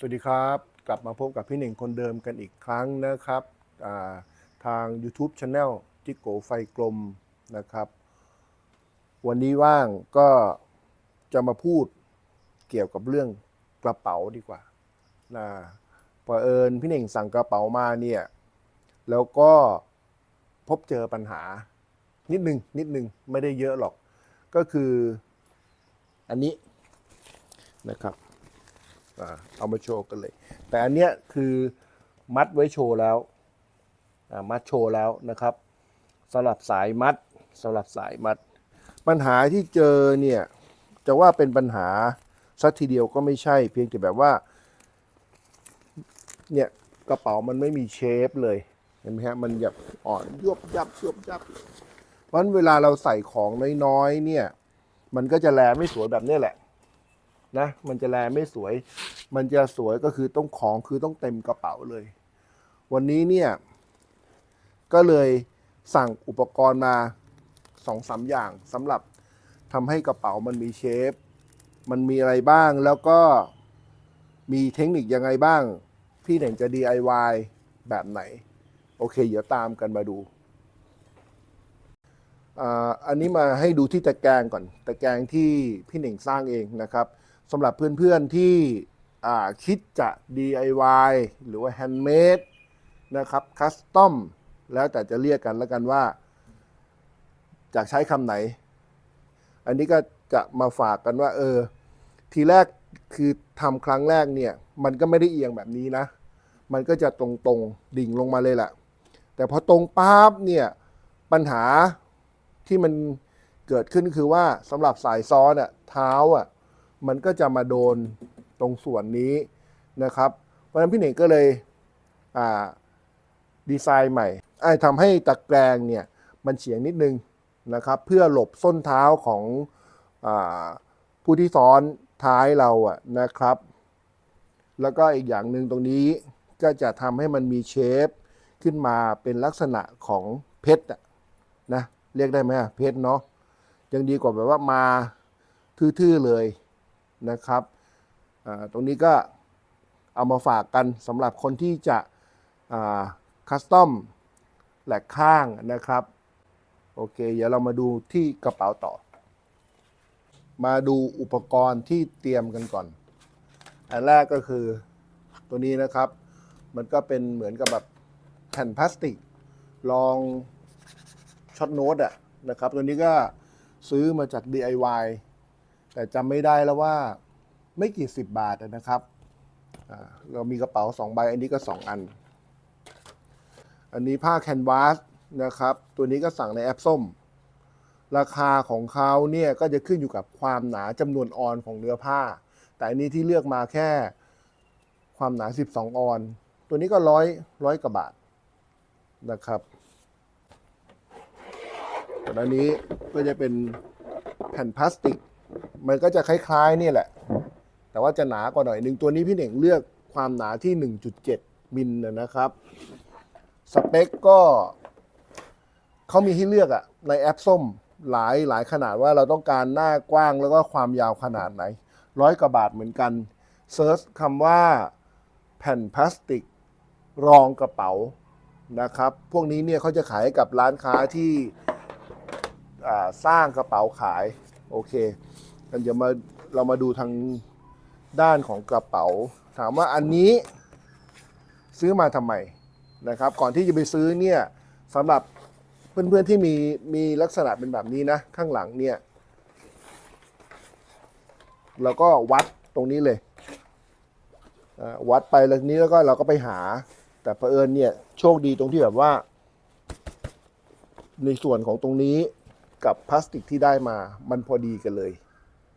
สวัสดีครับ กลับมาพบกับพี่หนึ่งคนเดิมกันอีกครั้งนะครับาทาง YouTube c h a n e l จิโกไฟกลมนะครับ วันนี้ว่างก็จะมาพูดเกี่ยวกับเรื่องกระเป๋าดีกว่านะพอเอิญพี่หนึ่งสั่งกระเป๋ามาเนี่ย แล้วก็พบเจอปัญหา นิดนึงนิดนึงไม่ได้เยอะหรอก ก็คืออันนี้นะครับ เอามาโชว์กันเลย แต่อันเนี้ยคือมัดไว้โชว์แล้วมัดโชว์แล้วนะครับสำหรับสายมัดสำหรับสายมัด ปัญหาที่เจอเนี่ยจะว่าเป็นปัญหาสักทีเดียวก็ไม่ใช่ เพียงแต่แบบว่าเนี่ยกระเป๋ามันไม่มีเชฟเลยเห็นไหมฮะมันแบบอ่อนยวบยับยวบยับเพราะฉะนั้นเวลาเราใส่ของน้อยๆเนี่ย มันก็จะแลไม่สวยแบบนี้แหละ นะ มันจะแลไม่สวย มันจะสวยก็คือต้องของคือต้องเต็มกระเป๋าเลย วันนี้เนี่ย ก็เลยสั่งอุปกรณ์มาสองสามอย่างสำหรับทำให้กระเป๋ามันมีเชฟ มันมีอะไรบ้างแล้วก็มีเทคนิคยังไงบ้าง พี่เหน่งจะ DIY แบบไหน โอเค เดี๋ยวตามกันมาดูอันนี้มาให้ดูที่ตะแกรงก่อน ตะแกรงที่พี่หน่งสร้างเองนะครับ สำหรับเพื่อนๆที่อ่คิดจะ DIY หรือว่า handmade นะครับคัสตอมแล้วแต่จะเรียกกันแล้วกันว่าจะใช้คำไหน อันนี้ก็จะมาฝากกันว่า เออ ทีแรกคือทำครั้งแรกเนี่ย มันก็ไม่ได้เอียงแบบนี้นะ มันก็จะตรงๆ ดิ่งลงมาเลยแหละแต่พอตรงปั๊บเนี่ย ปัญหาที่มันเกิดขึ้นคือว่าสำหรับสายซ้อนอะเท้าอะ มันก็จะมาโดนตรงส่วนนี้นะครับ เพราะฉะนั้นพี่เหน่งก็เลยดีไซน์ใหม่ไอ้ทำให้ตะแกรงเนี่ยมันเฉียงนิดนึงนะครับ เพื่อหลบส้นเท้าของอผู้ที่ซ้อนท้ายเราอะนะครับ แล้วก็อีกอย่างหนึ่งตรงนี้ก็จะทำให้มันมีเชฟขึ้นมาเป็นลักษณะของเพชรอะนะเรียกได้ไหมอะเพชรเนาะยังดีกว่าแบบว่ามาทื่อๆเลย นะครับ ตรงนี้ก็เอามาฝากกันสำหรับคนที่จะคัสตอมแหลกข้างนะครับ โอเค เดี๋ยวเรามาดูที่กระเป๋าต่อ มาดูอุปกรณ์ที่เตรียมกันก่อน อันแรกก็คือตัวนี้นะครับ มันก็เป็นเหมือนกับแบบแผ่นพลาสติกรองช็อตโน้ตอะนะครับ ตัวนี้ก็ซื้อมาจาก DIY แต่จำไม่ได้แล้วว่าไม่กี่สิบบาทนะครับเรามีกระเป๋า2ใบ อันนี้ก็2อัน อันนี้ผ้าแคนวาสนะครับ ตัวนี้ก็สั่งในแอปส้ม ราคาของเขาเนี่ยก็จะขึ้นอยู่กับความหนาจำนวนออนของเนื้อผ้า แต่อันนี้ที่เลือกมาแค่ความหนา 12 ออน ตัวนี้ก็ร้อยร้อยกว่าบาทนะครับส่วนอันนี้ก็จะเป็นแผ่นพลาสติก มันก็จะคล้ายๆนี่แหละ แต่ว่าจะหนากว่าหน่อยหนึ่งตัวนี้พี่เหน่งเลือกความหนาที่ 1.7 มิลนะนะครับ สเปคก็เขามีให้เลือกอะในแอปส้มหลายหลายขนาดว่าเราต้องการหน้ากว้างแล้วก็ความยาวขนาดไหน ร้อยกว่าบาทเหมือนกันเซิร์ชคำว่าแผ่นพลาสติกรองกระเป๋านะครับ พวกนี้เนี่ยเขาจะขายกับร้านค้าที่สร้างกระเป๋าขาย โอเค กันจะมาเรามาดูทางด้านของกระเป๋า ถามว่าอันนี้ซื้อมาทำไมนะครับ ก่อนที่จะไปซื้อเนี่ยสำหรับเพื่อนๆที่มีมีลักษณะเป็นแบบนี้นะ ข้างหลังเนี่ยเราก็วัดตรงนี้เลยวัดไปแล้วนี้แล้วก็เราก็ไปหา แต่เผอิญเนี่ยโชคดีตรงที่แบบว่า ในส่วนของตรงนี้กับพลาสติกที่ได้มามันพอดีกันเลย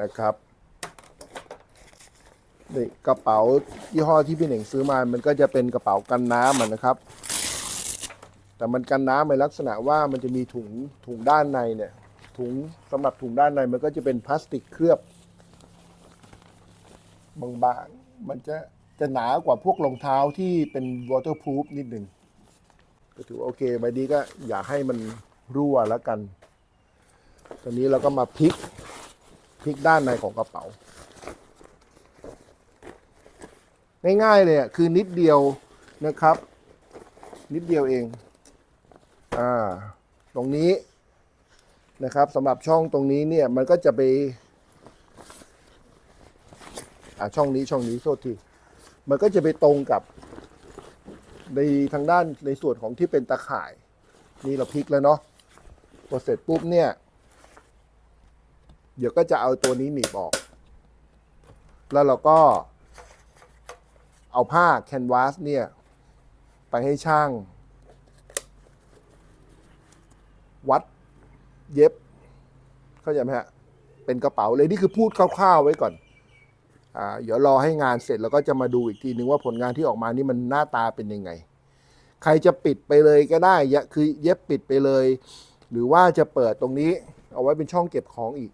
นะครับนี่กระเป๋ายี่ห้อที่พี่เหน่งซื้อมา มันก็จะเป็นกระเป๋ากันน้ำนะครับ แต่มันกันน้ำในลักษณะว่ามันจะมีถุงถุงด้านในเนี่ยถุงสำหรับถุงด้านในมันก็จะเป็นพลาสติกเคลือบบางๆมันจะจะหนากว่าพวกรองเท้าที่เป็น waterproof นิดหนึ่งก็ถือว่าโอเคใบนี้ก็อย่าให้มันรั่วแล้วกัน ตอนนี้เราก็มาพลิก พลิกด้านในของกระเป๋า ง่ายๆเลยอะคือนิดเดียวนะครับ นิดเดียวเอง อ่า ตรงนี้นะครับสำหรับช่องตรงนี้เนี่ยมันก็จะไป อ่าช่องนี้ช่องนี้โทษทีมันก็จะไปตรงกับในทางด้านในส่วนของที่เป็นตะข่าย นี่เราพลิกแล้วเนาะพอเสร็จปุ๊บเนี่ย เดี๋ยวก็จะเอาตัวนี้หนีบออก แล้วเราก็เอาผ้าแคนวาสเนี่ย ไปให้ช่าง วัดเย็บ เข้าใจไหมฮะ เป็นกระเป๋าเลยนี่คือพูดคร่าวๆไว้ก่อนอ่าเดี๋ยวรอให้งานเสร็จแล้วก็จะมาดูอีกทีนึงว่าผลงานที่ออกมานี่มันหน้าตาเป็นยังไง ใครจะปิดไปเลยก็ได้ยะคือเย็บปิดไปเลย หรือว่าจะเปิดตรงนี้ เอาไว้เป็นช่องเก็บของอีก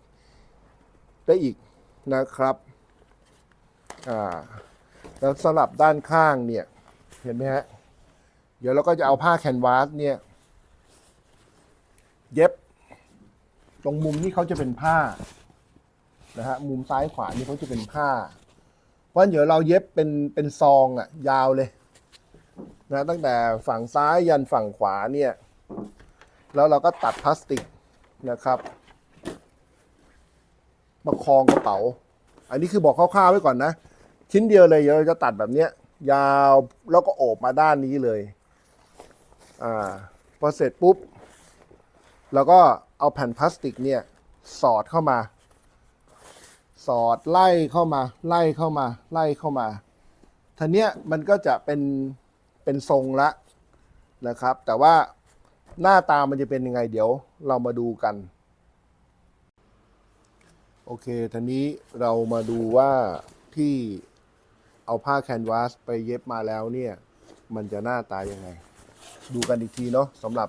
ได้อีกนะครับอ่าแล้วสลับด้านข้างเนี่ย เห็นไหมฮะ เดี๋ยวเราก็จะเอาผ้าแคนวาสเนี่ย เย็บ ตรงมุมนี้เขาจะเป็นผ้านะฮะมุมซ้ายขวานี่เขาจะเป็นผ้า เพราะเดี๋ยวเราเย็บเป็นเป็นซองอะยาวเลยนะตั้งแต่ฝั่งซ้ายยันฝั่งขวาเนี่ย แล้วเราก็ตัดพลาสติกนะครับ มาคลองกระเป๋า อันนี้คือบอกคร่าวๆไว้ก่อนนะ ชิ้นเดียวเลยเดี๋ยวเราจะตัดแบบเนี้ย ยาวแล้วก็โอบมาด้านนี้เลย อ่าพอเสร็จปุ๊บแล้วก็เอาแผ่นพลาสติกเนี่ยสอดเข้ามา สอดไล่เข้ามา ไล่เข้ามา ไล่เข้ามาทีเนี้ยมันก็จะเป็นเป็นทรงละนะครับ แต่ว่าหน้าตามันจะเป็นยังไงเดี๋ยวเรามาดูกัน โอเคทีนี้เรามาดูว่าที่เอาผ้าแคนวาสไปเย็บมาแล้วเนี่ย มันจะหน้าตายังไง ดูกันอีกทีเนาะสำหรับ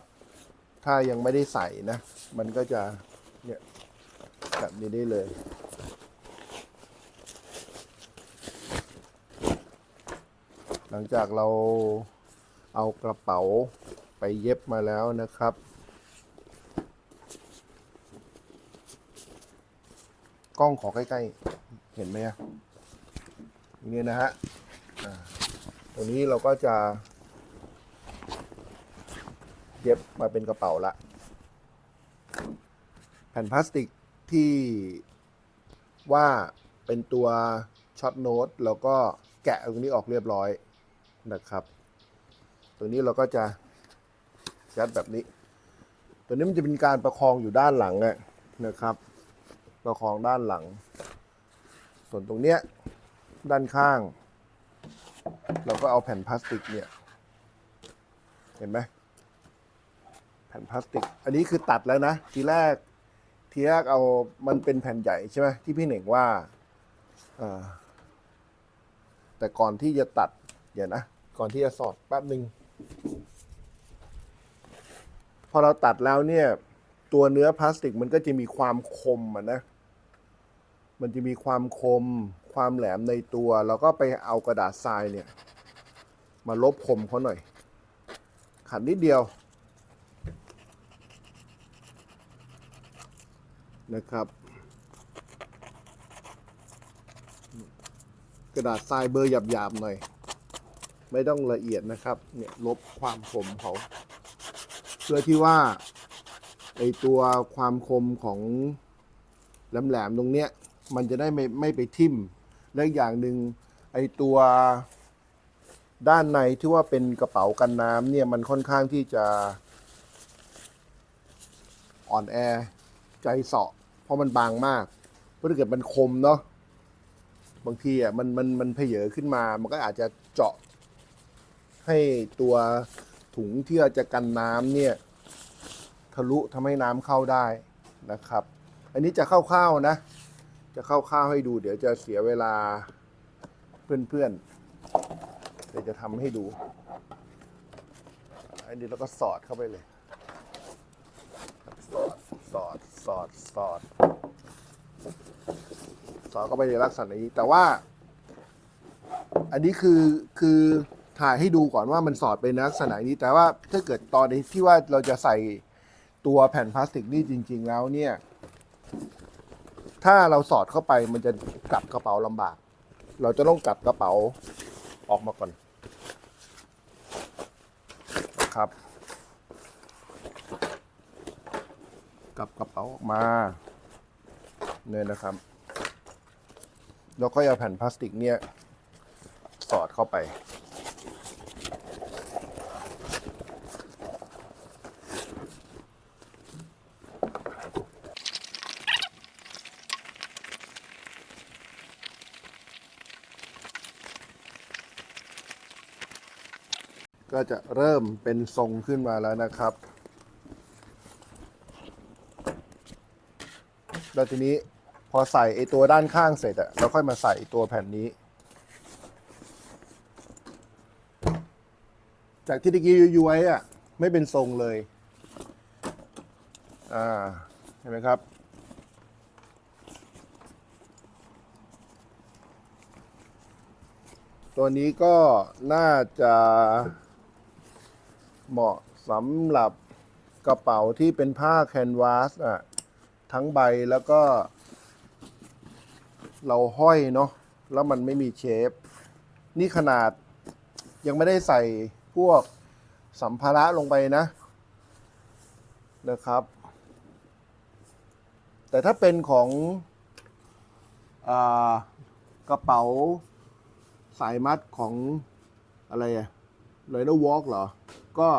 ถ้ายังไม่ได้ใส่นะ มันก็จะเนี่ยแบบนี้ได้เลยหลังจากเราเอากระเป๋าไปเย็บมาแล้วนะครับ กล้องขอใกล้ๆ เห็นไหมอะนี่นะฮะตรงนี้เราก็จะเย็บมาเป็นกระเป๋าละ แผ่นพลาสติกที่ว่าเป็นตัวช็อตโน้ตแล้วก็แกะตรงนี้ออกเรียบร้อยนะครับตรงนี้เราก็จะยัดแบบนี้ ตัวนี้มันจะเป็นการประคองอยู่ด้านหลังนะครับ ประคองด้านหลัง ส่วนตรงเนี้ยด้านข้าง เราก็เอาแผ่นพลาสติกเนี่ย เห็นไหมแผ่นพลาสติก อันนี้คือตัดแล้วนะ ทีแรก ทีแรกเอามันเป็นแผ่นใหญ่ใช่ไหมที่พี่เหน่งว่า แต่ก่อนที่จะตัด เดี๋ยวนะ ก่อนที่จะสอดแป๊บหนึ่ง พอเราตัดแล้วเนี่ย ตัวเนื้อพลาสติกมันก็จะมีความคมอะนะ มันจะมีความคม ความแหลมในตัว เราก็ไปเอากระดาษทรายเนี่ย มาลบคมเขาหน่อย ขัดนิดเดียว นะครับ กระดาษทรายเบอร์หยาบๆหน่อย ไม่ต้องละเอียดนะครับ เนี่ยลบความคมเขาเพื่อที่ว่า ไอตัวความคมของแหลมๆตรงเนี้ย มันจะได้ไม่ไม่ไปทิ่ม และอย่างหนึ่งไอตัวด้านในที่ว่าเป็นกระเป๋ากันน้ำเนี่ยมันค่อนข้างที่จะอ่อนแอใจเสาะ เพราะมันบางมากเพราะถ้าเกิดมันคมเนาะบางทีอะมันมันมันเพเยอขึ้นมา มันก็อาจจะเจาะให้ตัวถุงที่จะกันน้ำเนี่ย ทะลุทำให้น้ำเข้าได้นะครับ อันนี้จะคร่าวๆนะ จะคร่าวๆให้ดู เดี๋ยวจะเสียเวลาเพื่อนๆเดี๋ยวจะทำให้ดู อันนี้เราก็สอดเข้าไปเลยสอดสอดสอดสอดสอดเข้าไปในลักษณะนี้ แต่ว่า อันนี้คือคือถ่ายให้ดูก่อนว่ามันสอดเป็นลักษณะนี้ แต่ว่าถ้าเกิดตอนนี้ที่ว่าเราจะใส่ ตัวแผ่นพลาสติกนี่จริง ๆ แล้วเนี่ย ถ้าเราสอดเข้าไปมันจะกลับกระเป๋าลำบาก เราจะต้องกลับกระเป๋าออกมาก่อนนะครับกลับกระเป๋าออกมาเนี่ยนะครับ แล้วก็เอาแผ่นพลาสติกเนี่ย สอดเข้าไป ก็จะเริ่มเป็นทรงขึ้นมาแล้วนะครับ แล้วทีนี้พอใส่ไอตัวด้านข้างเสร็จอะเราค่อยมาใส่ตัวแผ่นนี้ จากที่ตะกี้ย้วยๆอะไม่เป็นทรงเลย อ่า เห็นไหมครับตัวนี้ก็น่าจะ เหมาะสำหรับกระเป๋าที่เป็นผ้าแคนวาสอะทั้งใบแล้วก็ เราห้อยเนาะแล้วมันไม่มีเชฟ นี่ขนาดยังไม่ได้ใส่พวกสัมภาระลงไปนะนะครับ แต่ถ้าเป็นของอกระเป๋าสายมัดของอะไรอะไรเดอร์วอล์กเหรอ ก็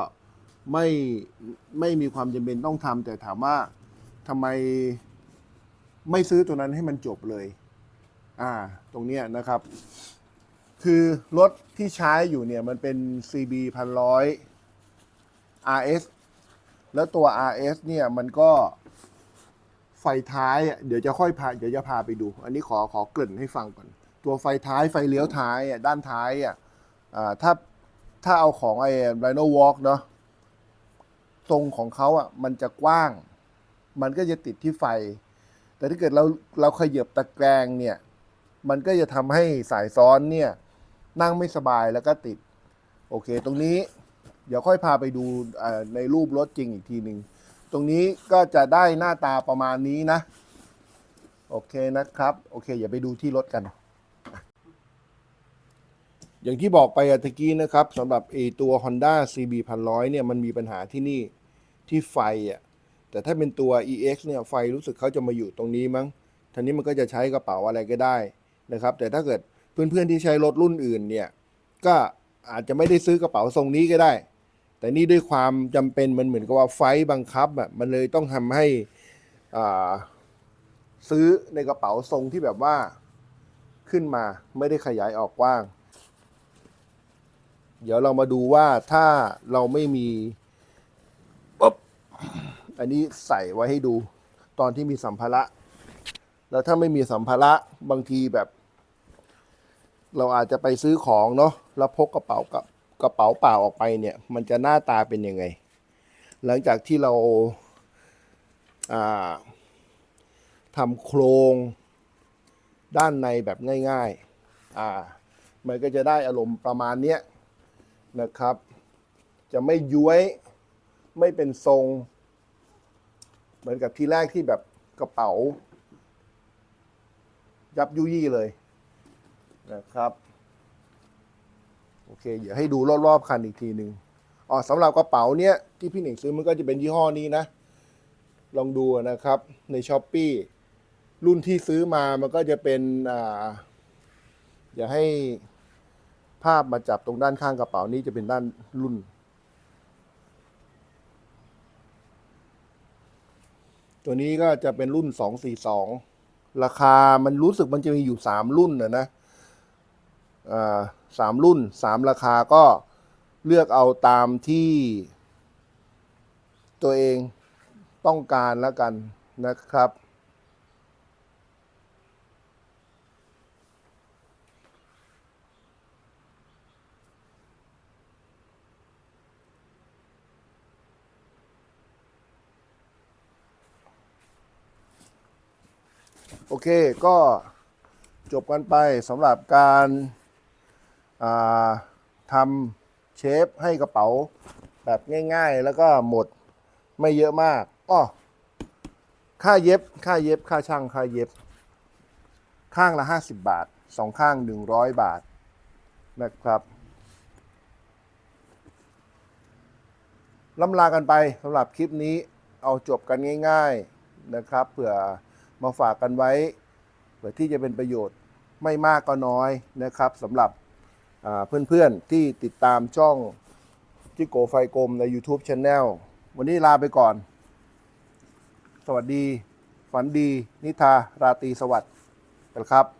ไม่ไม่มีความจำเป็นต้องทำแต่ถามว่าทำไมไม่ซื้อตัวนั้นให้มันจบเลย อ่า ตรงเนี้ยนะครับ คือรถที่ใช้อยู่เนี่ยมันเป็น CB พันร้อย RS แล้วตัว RS เนี่ยมันก็ไฟท้าย เดี๋ยวจะค่อยพาเดี๋ยวจะพาไปดู อันนี้ขอขอเกริ่นให้ฟังก่อน ตัวไฟท้ายไฟเลี้ยวท้ายอะด้านท้ายอะอ่าถ้า ถ้าเอาของไอ้ Rhino Walk เนาะทรงของเขาอะ มันจะกว้าง มันก็จะติดที่ไฟ แต่ถ้าเกิดเราเราขยับตะแกรงเนี่ย มันก็จะทำให้สายซ้อนเนี่ย นั่งไม่สบายแล้วก็ติด โอเค ตรงนี้ เดี๋ยวค่อยพาไปดูในรูปรถจริงอีกทีหนึ่งตรงนี้ก็จะได้หน้าตาประมาณนี้นะ โอเคนะครับ โอเค อย่าไปดูที่รถกัน อย่างที่บอกไปอะตะกี้นะครับสำหรับไอตัว Honda CB 1,100เนี่ยมันมีปัญหาที่นี่ที่ไฟอะแต่ถ้าเป็นตัว EX เนี่ยไฟรู้สึกเขาจะมาอยู่ตรงนี้มั้งทีนี้มันก็จะใช้กระเป๋าอะไรก็ได้นะครับ แต่ถ้าเกิดเพื่อนๆที่ใช้รถรุ่นอื่นเนี่ยก็อาจจะไม่ได้ซื้อกระเป๋าทรงนี้ก็ได้ แต่นี่ด้วยความจำเป็นมันเหมือนกับว่าไฟบังคับอะมันเลยต้องทำให้อ่าซื้อในกระเป๋าทรงที่แบบว่าขึ้นมาไม่ได้ขยายออกกว้าง เดี๋ยวเรามาดูว่าถ้าเราไม่มีปุ๊บอันนี้ใส่ไว้ให้ดูตอนที่มีสัมภาระ แล้วถ้าไม่มีสัมภาระบางทีแบบ เราอาจจะไปซื้อของเนาะแล้วพกกระเป๋ากับกระเป๋าเปล่าออกไปเนี่ย มันจะหน้าตาเป็นยังไง หลังจากที่เราทำโครงด้านในแบบง่าย ๆ อ่า มันก็จะได้อารมณ์ประมาณเนี้ย นะครับ จะไม่ย้วยไม่เป็นทรง เหมือนกับที่แรกที่แบบกระเป๋า ยับยุยี่เลยนะครับโอเค เดี๋ยวให้ดูรอบๆคันอีกทีหนึ่งอ๋อสำหรับกระเป๋าเนี้ยที่พี่หนิงซื้อมันก็จะเป็นยี่ห้อนี้นะ ลองดูนะครับ ในช้อปปีรุ่นที่ซื้อมามันก็จะเป็นอ่าอย่าให้ ภาพมาจับตรงด้านข้างกระเป๋านี้จะเป็นด้านรุ่น ตัวนี้ก็จะเป็นรุ่น 242 ราคามันรู้สึกมันจะมีอยู่ 3 รุ่นนะนะสามรุ่น 3 ราคาก็เลือกเอาตามที่ตัวเองต้องการแล้วกันนะครับ โอเคก็จบกันไปสำหรับการาทำเชฟให้กระเป๋าแบบง่ายๆ แล้วก็หมดไม่เยอะมากอ้อค่าเย็บค่าเย็บค่าช่างค่าเย็บ ข้างละ 50 บาทสองข้าง 100 บาทนะครับล่ำลากันไปสำหรับคลิปนี้เอาจบกันง่าย ๆนะครับเผื่อ มาฝากกันไว้เพื่อที่จะเป็นประโยชน์ไม่มากก็น้อยนะครับสำหรับเพื่อนๆที่ติดตามช่องจิโกไฟกลมใน YouTube Channel วันนี้ลาไปก่อน สวัสดี ฝันดี นิทา ราตรีสวัสดิ์ครับ